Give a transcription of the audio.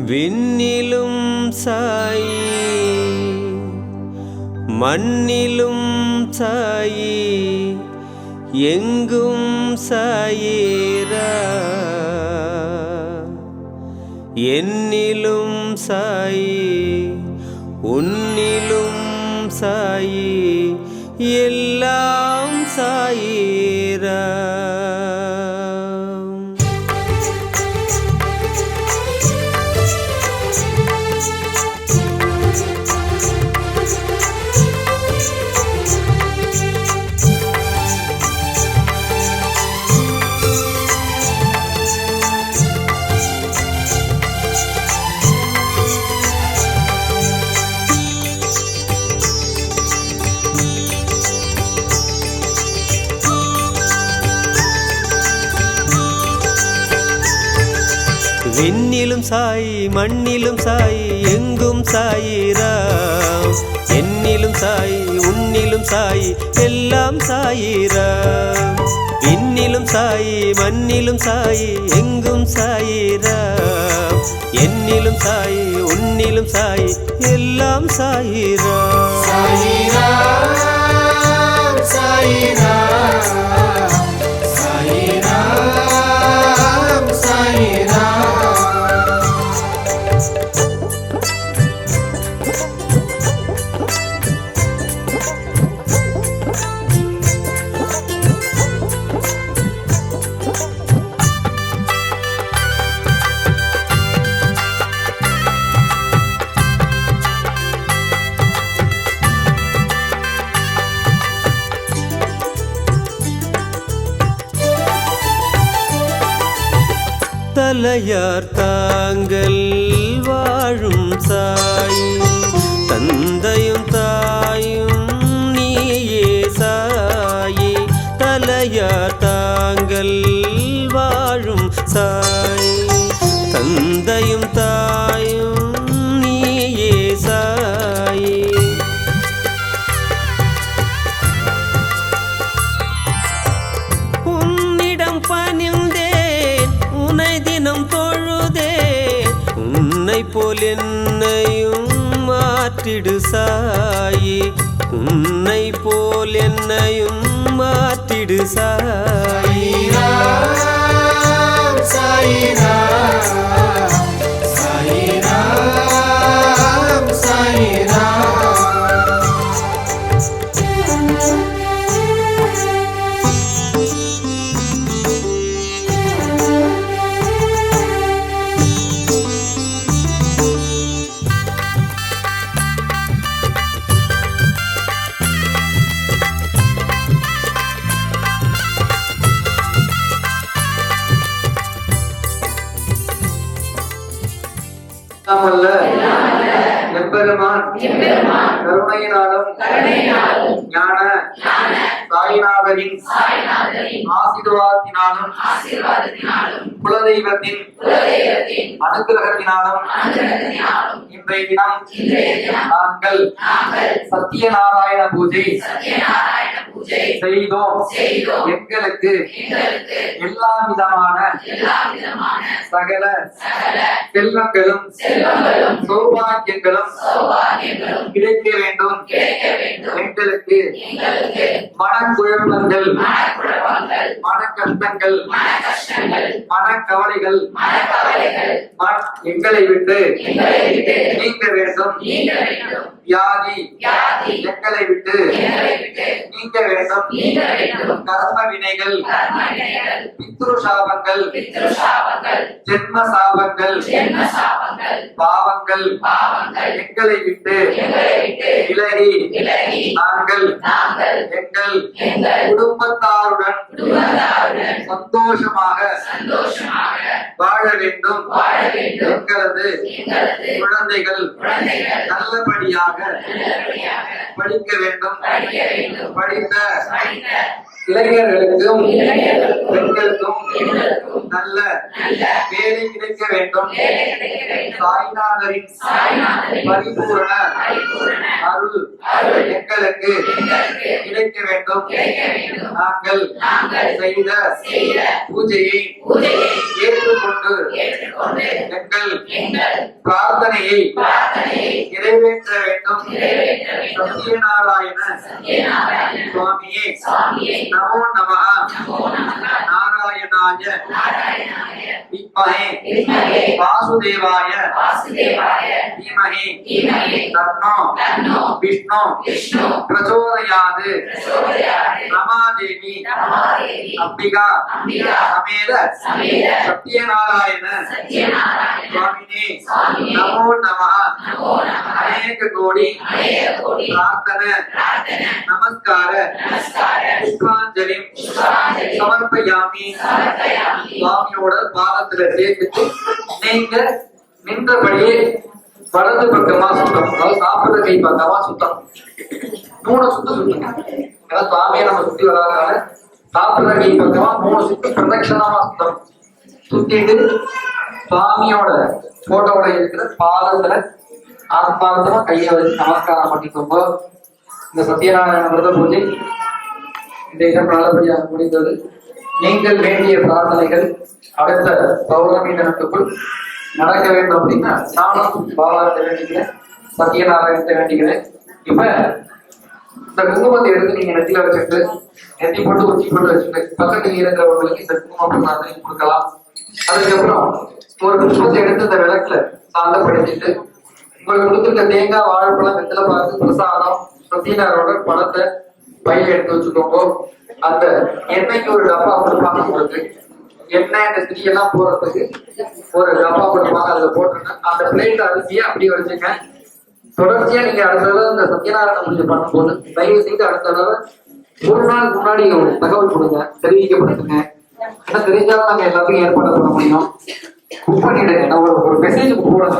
விண்ணிலும் சாயி மண்ணிலும் சாயி எங்கும் சாயீரா என்னிலும் சாயி உன்னிலும் சாயி எல்லாம் சாயீரா விண்ணிலும் சாயி மண்ணிலும் சாயி எங்கும் சாயிராம் என்னிலும் சாயி உன்னிலும் சாயி எல்லாம் சாயிராம் விண்ணிலும் சாயி மண்ணிலும் சாயி எங்கும் சாயிராம் என்னிலும் சாயி உன்னிலும் சாயி எல்லாம் சாயிராம் தலையார் தாங்கள் வாழும் சாய் தந்தையும் தாயும் நீயே சாயி. தலையார் தாங்கள் வாழும் சாய் தந்தையும் தாயும் போல் என்னையும் மாற்றிடு சாயி. உன்னை போல் என்னையும் மாற்றிடு சாயி. சாயிராம் சாயிராம் சாயிராம். சாயிராம் எல்லாமல்ல எம்பெருமான். கருணையினாலும் ஞான. சாயிநாதரின் ஆசீர்வாதத்தினாலும் குலதெய்வத்தின் அனுகிரகத்தினாலும் இன்றைய தினம் நாங்கள் சத்தியநாராயண பூஜை செய்தோம். எங்களுக்கு எல்லா விதமான சகல செல்வங்களும் சௌபாகியங்களும் கிடைக்க வேண்டும். எங்களுக்கு மனக்குழப்பங்கள் மன கஷ்டங்கள் மனக்கவலைகள். மன- எங்களை விட்டு. நீங்க வேண்டும். வியாதி. எங்களை விட்டு. நீங்க வேண்டும். கர்ம வினைகள். பித்ரு சாபங்கள் ஜென்ம சாபங்கள் பாவங்கள். எங்களை விட்டு. விலகி. நாங்கள். எங்கள். குடும்பத்தாருடன். சந்தோஷமாக வாழ வேண்டும். எங்களது குழந்தைகள் நல்லபடியாக படிக்க வேண்டும். படித்த இளைஞர்களுக்கும் பெண்களுக்கும் நல்ல வேலை கிடைக்க வேண்டும். சாய்நாதரின் பரிபூரண அருள் எங்களுக்கு கிடைக்க வேண்டும். நாங்கள் செய்த பூஜையை ஏற்றுக்கொண்ட எங்கள் பிரார்த்தனையை நிறைவேற்ற வேண்டும். சத்யநாராயண சுவாமியே. நமோ நமः நாராயணாய. வித்மஹே வாசுதேவாய. தீமஹி தன்னோ. விஷ்ணு. பிரச்சோதயாது ரமாதேவி. அம்பிகா. சமேத. சத்யநாராயண. சுவாமினே. நமோ நமः அநேக கோடி. பிரார்த்தன. நமஸ்கார. புஷ்பாஞ்சலி. சமர்ப்பயாமி. சுவாமியோட பாதத்துல சேர்த்துட்டு நீங்க நின்றபடியே வலது பக்கமா சுத்தம். அதாவது சாப்பிடுற கை பக்கமா சுத்தம். மூணு சுத்து சுத்தம் ஏன்னா சுவாமியை நம்ம சுத்தி வராதனால சாப்பிட கை பக்கமா மூணு சுத்து பிரதட்சணமா சுத்தம் சுத்திட்டு சுவாமியோட போட்டோட இருக்கிற பாதத்துல ஆத்மார்த்தமா கையை வச்சு நமஸ்காரம் பண்ணிக்கோங்க. இந்த சத்யநாராயண விரத பூஜை இந்த இடம் நல்லபடியாக முடிந்தது. நீங்கள் வேண்டிய பிரார்த்தனைகள் அடுத்த பௌர்ணமி தினத்துக்குள் நடக்க வேண்டும் அப்படின்னா நானும் பாபாத்தை வேண்டிக்கிறேன் சத்யநாராயணத்தை வேண்டிக்கிறேன். இப்ப இந்த குங்குமத்தை எடுத்து நீங்க நெத்தில வச்சுட்டு நெத்தி போட்டு உச்சி போட்டு வச்சுட்டு பக்கத்தில் இருக்கிறவங்களுக்கு இந்த குங்குமம் பிரார்த்தனை கொடுக்கலாம். அதுக்கப்புறம் ஒரு புஷ்பத்தை எடுத்து இந்த விளக்குல சாந்தப்படுத்திட்டு உங்களுக்கு கொடுத்துருக்க தேங்காய் வாழைப்பழம் வெத்தலை பார்த்து பிரசாதம் சத்யநாராயணோட பணத்தை பையில எடுத்து வச்சுக்கோங்க. அந்த எண்ணெய்க்கு ஒரு டப்பா கொடுப்பாங்க உங்களுக்கு எண்ணெய் அந்த திரி எல்லாம் போறதுக்கு ஒரு டப்பா கொடுப்பாங்க அதுல போட்டுருங்க அந்த பிளேட் அரிசியை அப்படியே வச்சுங்க. தொடர்ச்சியா நீங்க அடுத்த தடவை இந்த சத்யநாராயண பூஜை பண்ணும்போது தயவு செய்து அடுத்த தடவை ஒரு நாள் முன்னாடி தகவல் கொடுங்க தெரிவிக்கப்படுத்துங்க ஏன்னா தெரிஞ்சாலும் நாங்க எல்லாத்துக்கும் ஏற்பாடு பண்ண முடியும். புக் பண்ணிடுங்க நான் ஒரு மெசேஜ் போடுங்க.